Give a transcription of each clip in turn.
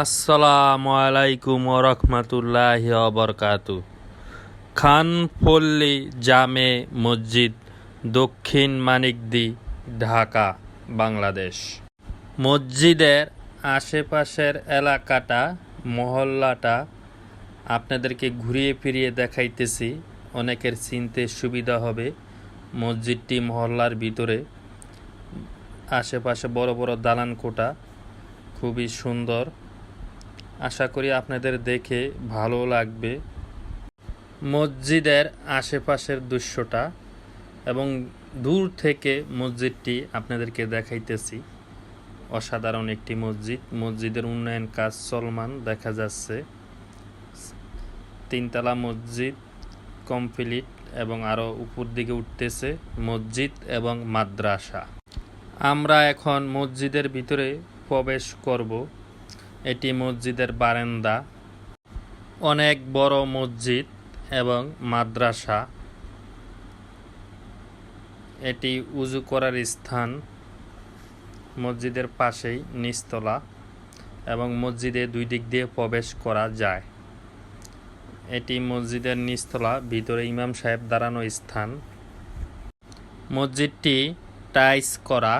আসসালামু আলাইকুম রহমতুল্লাহ বরকাতু খানপল্লী জামে মসজিদ দক্ষিণ মানিকদি, ঢাকা, বাংলাদেশ। মসজিদের আশেপাশের এলাকাটা, মহল্লাটা আপনাদেরকে ঘুরিয়ে ফিরিয়ে দেখাইতেছি। অনেকের চিনতে সুবিধা হবে মসজিদটি মহল্লার ভিতরে। আশেপাশে বড় বড় দালান কোটা খুবই সুন্দর। আশা করি আপনাদের দেখে ভালো লাগবে। মসজিদের আশেপাশের দৃশ্যটা এবং দূর থেকে মসজিদটি আপনাদেরকে দেখাইতেছি। অসাধারণ একটি মসজিদ। মসজিদের উন্নয়ন কাজ চলমান দেখা যাচ্ছে। তিনতলা মসজিদ কমপ্লিট এবং আরও উপর দিকে উঠতেছে মসজিদ এবং মাদ্রাসা। আমরা এখন মসজিদের ভিতরে প্রবেশ করব। এটি মসজিদের বারান্দা, অনেক বড় মসজিদ এবং মাদ্রাসা। এটি উজু করার স্থান, মসজিদের পাশেই নিচতলা এবং মসজিদে দুই দিক দিয়ে প্রবেশ করা যায়। এটি মসজিদের নিচতলা, ভিতরে ইমাম সাহেব দাঁড়ানো স্থান। মসজিদটি টাইস করা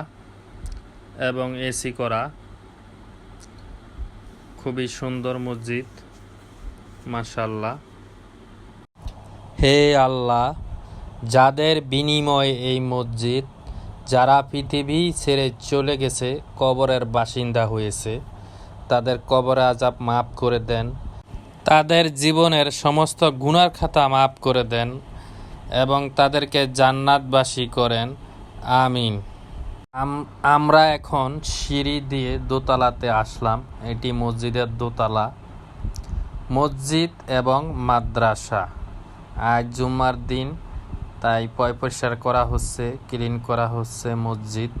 এবং এসি করা। খুবই সুন্দর মসজিদ। মাশাল্লাহ হে আল্লাহ, যাদের বিনিময় এই মসজিদ, যারা পৃথিবী ছেড়ে চলে গেছে, কবরের বাসিন্দা হয়েছে, তাদের কবর আজাব মাফ করে দেন। তাদের জীবনের সমস্ত গুনার খাতা মাফ করে দেন এবং তাদেরকে জান্নাতবাসী করেন। আমিন। আম- আমরা এখন সিঁড়ি দিয়ে দোতলাতে আসলাম। এটি মসজিদের দোতলা। মসজিদ এবং মাদ্রাসা। আজ জুম্মার দিন, তাই পয় পরিষ্কার করা হচ্ছে, ক্লিন করা হচ্ছে মসজিদ।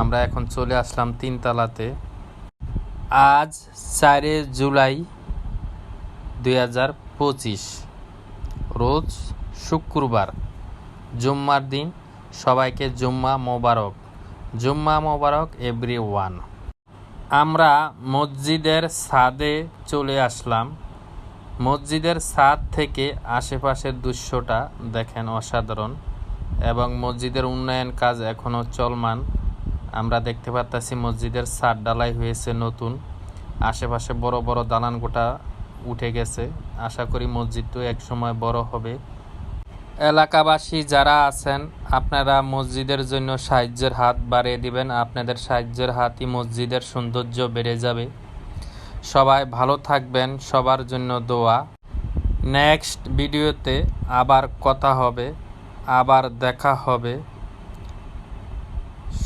আমরা এখন চলে আসলাম তিনতলাতে। আজ চারে জুলাই দুই হাজার পঁচিশ, রোজ শুক্রবার, জুম্মার দিন। সবাইকে জুম্মা মোবারক। জুম্মা মোবারক এভরি ওয়ান আমরা মসজিদের ছাদে চলে আসলাম। মসজিদের ছাদ থেকে আশেপাশের দৃশ্যটা দেখেন অসাধারণ এবং মসজিদের উন্নয়ন কাজ এখনও চলমান। আমরা দেখতে পাচ্ছি মসজিদের ছাদ ডালাই হয়েছে নতুন। আশেপাশে বড় বড় দালান গোটা উঠে গেছে। আশা করি মসজিদও একসময় বড় হবে। এলাকাবাসী যারা আছেন, আপনারা মসজিদের জন্য সাহায্যের হাত বাড়িয়ে দিবেন। আপনাদের সাহায্যের হাতই মসজিদের সৌন্দর্য বেড়ে যাবে। সবাই ভালো থাকবেন, সবার জন্য দোয়া। নেক্সট ভিডিওতে আবার কথা হবে, আবার দেখা হবে।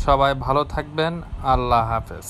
সবাই ভালো থাকবেন, আল্লাহ হাফেজ।